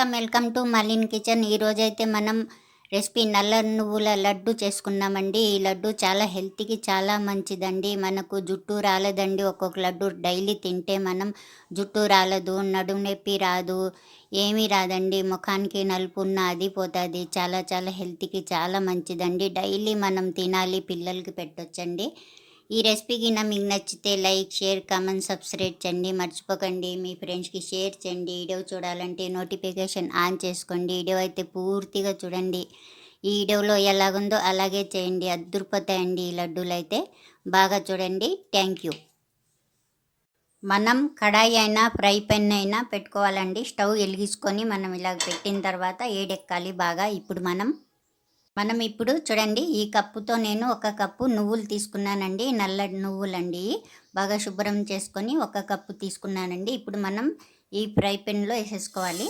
Welcome welcome to Malin kitchen. ఈరోజైతే మనం recipe నల్ల నువ్వుల లడ్డు చేసుకున్నామండి ఈ లడ్డు చాలా హెల్త్కి చాలా మంచిదండి. మనకు జుట్టు రాలేదండి. ఒక్కొక్క లడ్డు డైలీ తింటే మనం జుట్టు రాలదు నడుము నొప్పి రాదు ఏమీ రాదండి. ముఖానికి నలుపు ఉన్న అది పోతుంది. చాలా చాలా హెల్త్కి చాలా మంచిదండి. డైలీ మనం తినాలి పిల్లలకి పెట్టొచ్చండి. ఈ రెసిపీ కింద మీకు నచ్చితే లైక్ షేర్ కామెంట్ సబ్స్క్రైబ్ చేయండి. మర్చిపోకండి. మీ ఫ్రెండ్స్కి షేర్ చేయండి. వీడియో చూడాలంటే నోటిఫికేషన్ ఆన్ చేసుకోండి. వీడియో అయితే పూర్తిగా చూడండి. ఈ వీడియోలో ఎలాగుందో అలాగే చేయండి. అద్దరిపోతాయండి ఈ లడ్డూలు అయితే. బాగా చూడండి. Thank you. మనం కడాయి అయినా ఫ్రై పెన్ అయినా పెట్టుకోవాలండి. స్టవ్ వెలిగించుకొని మనం ఇలా పెట్టిన తర్వాత ఏడెక్కాలి బాగా. ఇప్పుడు మనం మనం ఇప్పుడు చూడండి ఈ కప్పుతో నేను ఒక కప్పు నువ్వులు తీసుకున్నానండి. నల్ల నువ్వులండి. బాగా శుభ్రం చేసుకొని ఒక కప్పు తీసుకున్నానండి. ఇప్పుడు మనం ఈ ఫ్రై పెన్లో వేసేసుకోవాలి.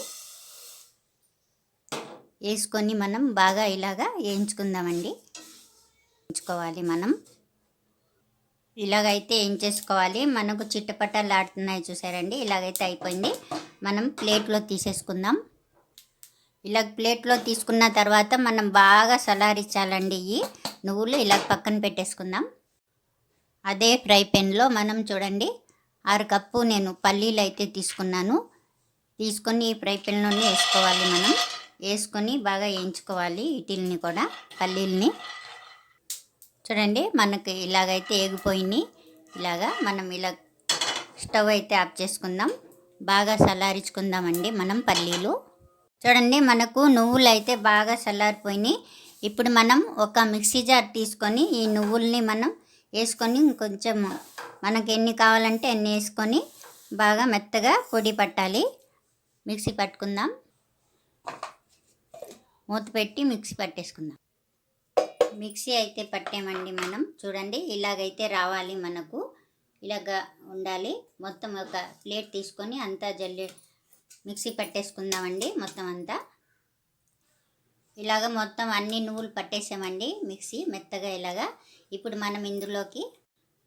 వేసుకొని మనం బాగా ఇలాగా వేయించుకుందామండి. వేయించుకోవాలి మనం. ఇలాగైతే ఏం చేసుకోవాలి మనకు చిట్టపట్టలు ఆడుతున్నాయి చూసారండి. ఇలాగైతే అయిపోయింది. మనం ప్లేట్లో తీసేసుకుందాం. ఇలా ప్లేట్లో తీసుకున్న తర్వాత మనం బాగా సలారించాలండి ఇవి నువ్వులు ఇలా పక్కన పెట్టేసుకుందాం. అదే ఫ్రై పెన్లో మనం చూడండి ఆరు కప్పు నేను పల్లీలు అయితే తీసుకున్నాను. తీసుకొని ఈ ఫ్రై పెన్లోనే వేసుకోవాలి మనం. వేసుకొని బాగా వేయించుకోవాలి ఇటీల్ని కూడా పల్లీల్ని. చూడండి మనకి ఇలాగైతే ఏగిపోయినాయి. ఇలాగా మనం ఇలా స్టవ్ అయితే ఆఫ్ చేసుకుందాం. బాగా సలారించుకుందామండి మనం పల్లీలు. చూడండి మనకు నువ్వులు అయితే బాగా చల్లారిపోయినాయి. ఇప్పుడు మనం ఒక మిక్సీ జార్ తీసుకొని ఈ నువ్వుల్ని మనం వేసుకొని కొంచెం మనకి ఎన్ని కావాలంటే అన్ని వేసుకొని బాగా మెత్తగా పొడి పట్టాలి. మిక్సీ పట్టుకుందాం. మూత పెట్టి మిక్సీ పట్టేసుకుందాం. మిక్సీ అయితే పట్టామండి మనం. చూడండి ఇలాగైతే రావాలి మనకు. ఇలాగ ఉండాలి. మొత్తం ఒక ప్లేట్ తీసుకొని అంతా జల్లి మిక్సీ పట్టేసుకుందామండి మొత్తం అంతా. ఇలాగ మొత్తం అన్ని నువ్వులు పట్టేసామండి మిక్సీ మెత్తగా ఇలాగా. ఇప్పుడు మనం ఇందులోకి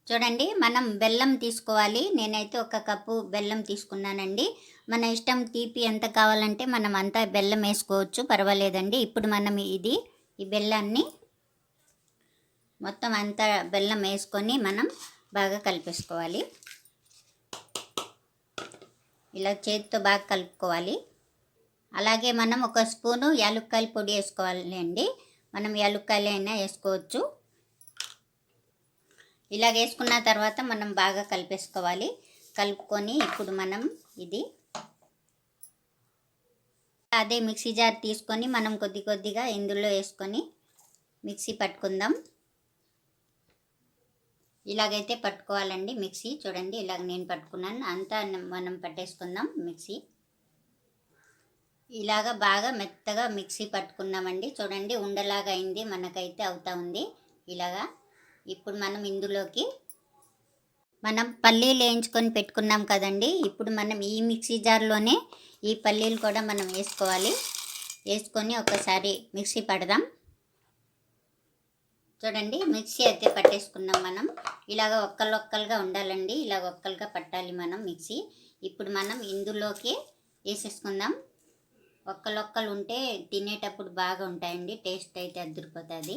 చూడండి మనం బెల్లం తీసుకోవాలి. నేనైతే ఒక కప్పు బెల్లం తీసుకున్నానండి. మన ఇష్టం తీపి ఎంత కావాలంటే మనం అంతా బెల్లం వేసుకోవచ్చు పర్వాలేదండి. ఇప్పుడు మనం ఇది ఈ బెల్లాన్ని మొత్తం అంతా బెల్లం వేసుకొని మనం బాగా కలిపేసుకోవాలి. ఇలా చేతితో బాగా కలుపుకోవాలి. అలాగే మనం ఒక స్పూను యాలుక్కాయల పొడి వేసుకోవాలి అండి. మనం యాలుక్కాయలు అయినా వేసుకోవచ్చు. ఇలా వేసుకున్న తర్వాత మనం బాగా కలిపేసుకోవాలి. కలుపుకొని ఇప్పుడు మనం ఇది అదే మిక్సీ జార్ తీసుకొని మనం కొద్ది కొద్దిగా ఇందులో వేసుకొని మిక్సీ పట్టుకుందాం. ఇలాగైతే పట్టుకోవాలండి మిక్సీ. చూడండి ఇలాగ నేను పట్టుకున్నాను. అంతా మనం పట్టేసుకుందాం మిక్సీ. ఇలాగ బాగా మెత్తగా మిక్సీ పట్టుకున్నామండి. చూడండి ఉండలాగా అయింది మనకైతే అవుతా ఉంది. ఇలాగా ఇప్పుడు మనం ఇందులోకి మనం పల్లీలు వేయించుకొని పెట్టుకున్నాం కదండి. ఇప్పుడు మనం ఈ మిక్సీ జార్లోనే ఈ పల్లీలు కూడా మనం వేసుకోవాలి. వేసుకొని ఒకసారి మిక్సీ పడదాం. చూడండి మిక్సీ అయితే పట్టేసుకున్నాం మనం. ఇలాగ ఒక్కలొక్కలుగా ఉండాలండి. ఇలాగ ఒక్కలుగా పట్టాలి మనం మిక్సీ. ఇప్పుడు మనం ఇందులోకి వేసేసుకుందాం. ఒక్కలొక్కలు ఉంటే తినేటప్పుడు బాగా ఉంటాయండి. టేస్ట్ అయితే అద్దరిపోతుంది.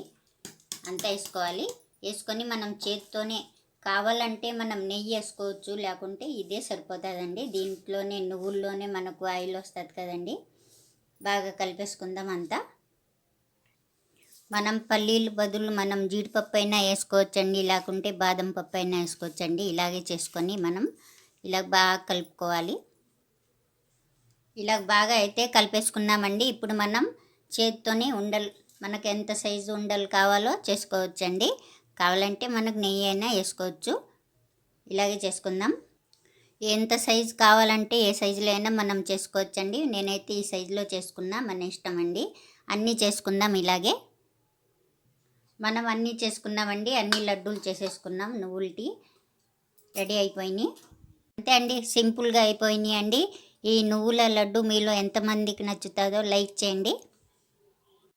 అంతా వేసుకోవాలి. వేసుకొని మనం చేతితోనే కావాలంటే మనం నెయ్యి వేసుకోవచ్చు. లేకుంటే ఇదే సరిపోతుందండి. దీంట్లోనే నువ్వుల్లోనే మనకు ఆయిల్ వస్తుంది కదండి. బాగా కలిపేసుకుందాం అంతా. మనం పల్లీలు బదులు మనం జీడిపప్పు అయినా వేసుకోవచ్చండి లేకుంటే బాదం పప్పు అయినా వేసుకోవచ్చండి. ఇలాగే చేసుకొని మనం ఇలా బాగా కలుపుకోవాలి. ఇలా బాగా అయితే కలిపేసుకున్నామండి ఇప్పుడు మనం చేతితోనే ఉండలు మనకు ఎంత సైజు ఉండలు కావాలో చేసుకోవచ్చండి. కావాలంటే మనకు నెయ్యి అయినా వేసుకోవచ్చు. ఇలాగే చేసుకుందాం. ఎంత సైజు కావాలంటే ఏ సైజులో అయినా మనం చేసుకోవచ్చండి. నేనైతే ఈ సైజులో చేసుకున్నా మన ఇష్టం అండి. అన్నీ చేసుకుందాం ఇలాగే. మనం అన్నీ చేసుకున్నామండి అన్ని లడ్డూలు చేసేసుకున్నాం నువ్వుల టీ రెడీ అయిపోయినాయి. అంతే అండి సింపుల్గా అయిపోయినాయి అండి. ఈ నువ్వుల లడ్డు మీలో ఎంతమందికి నచ్చుతుందో లైక్ చేయండి.